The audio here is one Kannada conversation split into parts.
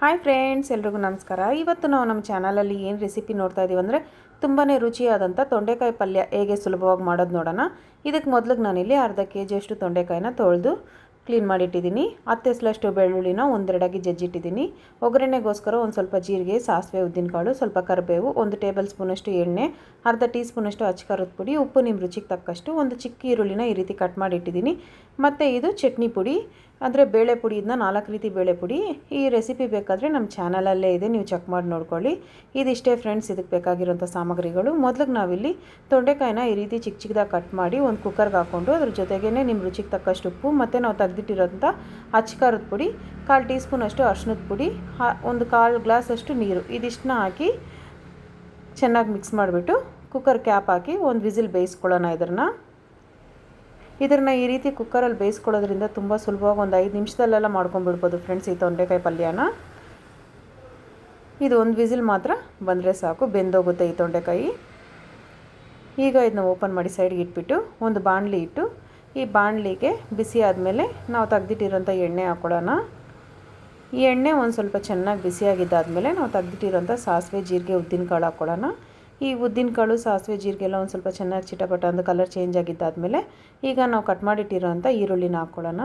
ಹಾಯ್ ಫ್ರೆಂಡ್ಸ್, ಎಲ್ರಿಗೂ ನಮಸ್ಕಾರ. ಇವತ್ತು ನಾವು ನಮ್ಮ ಚಾನಲಲ್ಲಿ ಏನು ರೆಸಿಪಿ ನೋಡ್ತಾ ಇದ್ದೀವಿ ಅಂದರೆ ತುಂಬಾ ರುಚಿಯಾದಂಥ ತೊಂಡೆಕಾಯಿ ಪಲ್ಯ ಹೇಗೆ ಸುಲಭವಾಗಿ ಮಾಡೋದು ನೋಡೋಣ. ಇದಕ್ಕೆ ಮೊದಲಿಗೆ ನಾನಿಲ್ಲಿ ಅರ್ಧ ಕೆ ಜಿಯಷ್ಟು ತೊಂಡೆಕಾಯಿನ ತೊಳೆದು ಕ್ಲೀನ್ ಮಾಡಿಟ್ಟಿದ್ದೀನಿ. ಹತ್ತು ಎಸ್ಲಷ್ಟು ಬೆಳ್ಳುಳ್ಳಿನ ಒಂದೆರಡಾಗಿ ಜಜ್ಜಿಟ್ಟಿದ್ದೀನಿ. ಒಗ್ಗರಣೆಗೋಸ್ಕರ ಒಂದು ಸ್ವಲ್ಪ ಜೀರಿಗೆ, ಸಾಸಿವೆ, ಉದ್ದಿನಕಾಳು, ಸ್ವಲ್ಪ ಕರಿಬೇವು, ಒಂದು ಟೇಬಲ್ ಸ್ಪೂನಷ್ಟು ಎಣ್ಣೆ, ಅರ್ಧ ಟೀ ಸ್ಪೂನಷ್ಟು ಅಚ್ಕಾರದ ಪುಡಿ, ಉಪ್ಪು ನಿಮ್ಮ ರುಚಿಗೆ ತಕ್ಕಷ್ಟು ಒಂದು ಚಿಕ್ಕ ಈರುಳ್ಳಿನ ಈ ರೀತಿ ಕಟ್ ಮಾಡಿಟ್ಟಿದ್ದೀನಿ. ಮತ್ತು ಇದು ಚಟ್ನಿ ಪುಡಿ. ಅಂದರೆ ಬೇಳೆ ಪುಡಿ ಇದನ್ನ ನಾಲ್ಕು ರೀತಿ ಬೇಳೆ ಪುಡಿ. ಈ ರೆಸಿಪಿ ಬೇಕಾದರೆ ನಮ್ಮ ಚಾನಲಲ್ಲೇ ಇದೆ, ನೀವು ಚೆಕ್ ಮಾಡಿ ನೋಡ್ಕೊಳ್ಳಿ. ಇದಿಷ್ಟೇ ಫ್ರೆಂಡ್ಸ್ ಇದಕ್ಕೆ ಬೇಕಾಗಿರೋಂಥ ಸಾಮಗ್ರಿಗಳು. ಮೊದಲಿಗೆ ನಾವಿಲ್ಲಿ ತೊಂಡೆಕಾಯಿನ ಈ ರೀತಿ ಚಿಕ್ಕ ಚಿಕ್ಕದಾಗಿ ಕಟ್ ಮಾಡಿ ಒಂದು ಕುಕ್ಕರ್ಗೆ ಹಾಕ್ಕೊಂಡು ಅದ್ರ ಜೊತೆಗೇ ನಿಮ್ಮ ರುಚಿಗೆ ತಕ್ಕಷ್ಟು ಉಪ್ಪು ಮತ್ತು ನಾವು ತೆಗೆದಿಟ್ಟಿರೋಂಥ ಅಚ್ಕಾರದ ಪುಡಿ, ಕಾಲು ಟೀ ಸ್ಪೂನಷ್ಟು ಅರ್ಶಿನದ ಪುಡಿ ಒಂದು ಕಾಲು ಗ್ಲಾಸಷ್ಟು ನೀರು. ಇದಿಷ್ಟನ್ನ ಹಾಕಿ ಚೆನ್ನಾಗಿ ಮಿಕ್ಸ್ ಮಾಡಿಬಿಟ್ಟು ಕುಕ್ಕರ್ ಕ್ಯಾಪ್ ಹಾಕಿ ಒಂದು ವಿಸಿಲ್ ಬೇಯಿಸ್ಕೊಳ್ಳೋಣ ಇದನ್ನು ಇದನ್ನು ಈ ರೀತಿ ಕುಕ್ಕರಲ್ಲಿ ಬೇಯಿಸ್ಕೊಳ್ಳೋದ್ರಿಂದ ತುಂಬ ಸುಲಭವಾಗಿ ಒಂದು ಐದು ನಿಮಿಷದಲ್ಲೆಲ್ಲ ಮಾಡ್ಕೊಂಡ್ಬಿಡ್ಬೋದು ಫ್ರೆಂಡ್ಸ್ ಈ ತೊಂಡೆಕಾಯಿ ಪಲ್ಯನ. ಇದು ಒಂದು ವಿಸಿಲ್ ಮಾತ್ರ ಬಂದರೆ ಸಾಕು, ಬೆಂದೋಗುತ್ತೆ ಈ ತೊಂಡೆಕಾಯಿ. ಈಗ ಇದನ್ನ ಓಪನ್ ಮಾಡಿ ಸೈಡ್ಗೆ ಇಟ್ಬಿಟ್ಟು ಒಂದು ಬಾಣಲಿ ಇಟ್ಟು, ಈ ಬಾಣಲಿಗೆ ಬಿಸಿ ಆದಮೇಲೆ ನಾವು ತೆಗ್ದಿಟ್ಟಿರೋಂಥ ಎಣ್ಣೆ ಹಾಕ್ಕೊಳ್ಳೋಣ ಈ ಎಣ್ಣೆ ಒಂದು ಸ್ವಲ್ಪ ಚೆನ್ನಾಗಿ ಬಿಸಿಯಾಗಿದ್ದಾದಮೇಲೆ ನಾವು ತೆಗ್ದಿಟ್ಟಿರೋಂಥ ಸಾಸಿವೆ, ಜೀರಿಗೆ, ಉದ್ದಿನಕಾಳು ಹಾಕ್ಕೊಳ್ಳೋಣ ಈ ಉದ್ದಿನಕಾಳು ಸಾಸಿವೆ ಜೀರಿಗೆ ಎಲ್ಲ ಒಂದು ಸ್ವಲ್ಪ ಚೆನ್ನಾಗಿ ಚಿಟಪಟ ಅಂದು ಕಲರ್ ಚೇಂಜ್ ಆಗಿದ್ದಾದಮೇಲೆ ಈಗ ನಾವು ಕಟ್ ಮಾಡಿಟ್ಟಿರೋಂಥ ಈರುಳ್ಳಿನ ಹಾಕ್ಕೊಳ್ಳೋಣ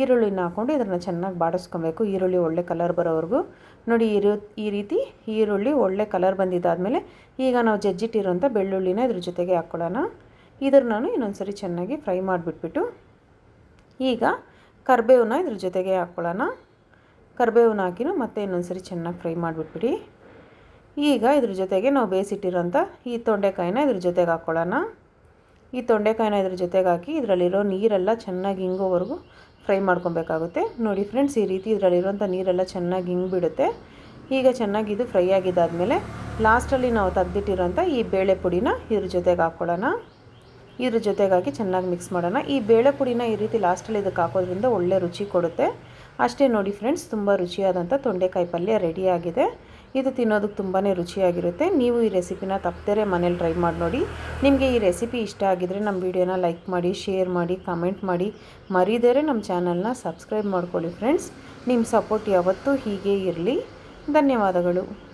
ಈರುಳ್ಳಿನ ಹಾಕ್ಕೊಂಡು ಇದನ್ನು ಚೆನ್ನಾಗಿ ಬಾಡಿಸ್ಕೊಬೇಕು. ಈರುಳ್ಳಿ ಒಳ್ಳೆ ಕಲರ್ ಬರೋವರೆಗೂ. ನೋಡಿ ಇರು ಈ ರೀತಿ ಈರುಳ್ಳಿ ಒಳ್ಳೆ ಕಲರ್ ಬಂದಿದ್ದಾದಮೇಲೆ ಈಗ ನಾವು ಜಜ್ಜಿಟ್ಟಿರೋಂಥ ಬೆಳ್ಳುಳ್ಳಿನ ಇದ್ರ ಜೊತೆಗೆ ಹಾಕ್ಕೊಳ್ಳೋಣ ಇದನ್ನು ನಾನು ಇನ್ನೊಂದು ಸರಿ ಚೆನ್ನಾಗಿ ಫ್ರೈ ಮಾಡಿಬಿಟ್ಬಿಟ್ಟು ಈಗ ಕರಿಬೇವನ್ನ ಇದ್ರ ಜೊತೆಗೆ ಹಾಕ್ಕೊಳ್ಳೋಣ ಕರಿಬೇವನ್ನ ಹಾಕಿನೂ ಮತ್ತೆ ಇನ್ನೊಂದು ಸರಿ ಚೆನ್ನಾಗಿ ಫ್ರೈ ಮಾಡಿಬಿಟ್ಬಿಡಿ. ಈಗ ಇದ್ರ ಜೊತೆಗೆ ನಾವು ಬೇಯಿಸಿಟ್ಟಿರೋಂಥ ಈ ತೊಂಡೆಕಾಯಿನ ಇದ್ರ ಜೊತೆಗೆ ಹಾಕ್ಕೊಳ್ಳೋಣ. ಈ ತೊಂಡೆಕಾಯಿನ ಇದ್ರ ಜೊತೆಗೆ ಹಾಕಿ ಇದರಲ್ಲಿರೋ ನೀರೆಲ್ಲ ಚೆನ್ನಾಗಿ ಹಿಂಗೋವರೆಗೂ ಫ್ರೈ ಮಾಡ್ಕೊಬೇಕಾಗುತ್ತೆ. ನೋಡಿ ಫ್ರೆಂಡ್ಸ್, ಈ ರೀತಿ ಇದರಲ್ಲಿರೋಂಥ ನೀರೆಲ್ಲ ಚೆನ್ನಾಗಿ ಹಿಂಗಿಬಿಡುತ್ತೆ ಈಗ ಚೆನ್ನಾಗಿ ಇದು ಫ್ರೈ ಆಗಿದ್ದಾದಮೇಲೆ ಲಾಸ್ಟಲ್ಲಿ ನಾವು ತೆಗ್ದಿಟ್ಟಿರೋಂಥ ಈ ಬೇಳೆ ಪುಡಿನ ಇದ್ರ ಜೊತೆಗೆ ಹಾಕ್ಕೊಳ್ಳೋಣ. ಇದ್ರ ಜೊತೆಗಾಗಿ ಚೆನ್ನಾಗಿ ಮಿಕ್ಸ್ ಮಾಡೋಣ. ಈ ಬೇಳೆ ಪುಡಿನ ಈ ರೀತಿ ಲಾಸ್ಟಲ್ಲಿ ಇದಕ್ಕೆ ಹಾಕೋದ್ರಿಂದ ಒಳ್ಳೆ ರುಚಿ ಕೊಡುತ್ತೆ. ಅಷ್ಟೇ ನೋಡಿ ಫ್ರೆಂಡ್ಸ್ ತುಂಬ ರುಚಿಯಾದಂಥ ತೊಂಡೆಕಾಯಿ ಪಲ್ಯ ರೆಡಿಯಾಗಿದೆ ಇದು ತಿನ್ನೋದಕ್ಕೆ ತುಂಬಾ ರುಚಿಯಾಗಿರುತ್ತೆ. ನೀವು ಈ ರೆಸಿಪಿನ ತಪ್ಪದೇ ಮನೇಲಿ ಟ್ರೈ ಮಾಡಿ ನೋಡಿ. ನಿಮಗೆ ಈ ರೆಸಿಪಿ ಇಷ್ಟ ಆಗಿದರೆ ನಮ್ಮ ವಿಡಿಯೋನ ಲೈಕ್ ಮಾಡಿ ಶೇರ್ ಮಾಡಿ ಕಮೆಂಟ್ ಮಾಡಿ. ಮರಿದರೆ ನಮ್ಮ ಚಾನಲ್ನ ಸಬ್ಸ್ಕ್ರೈಬ್ ಮಾಡ್ಕೊಳ್ಳಿ ಫ್ರೆಂಡ್ಸ್ ನಿಮ್ಮ ಸಪೋರ್ಟ್ ಯಾವತ್ತೂ ಹೀಗೆ ಇರಲಿ. ಧನ್ಯವಾದಗಳು.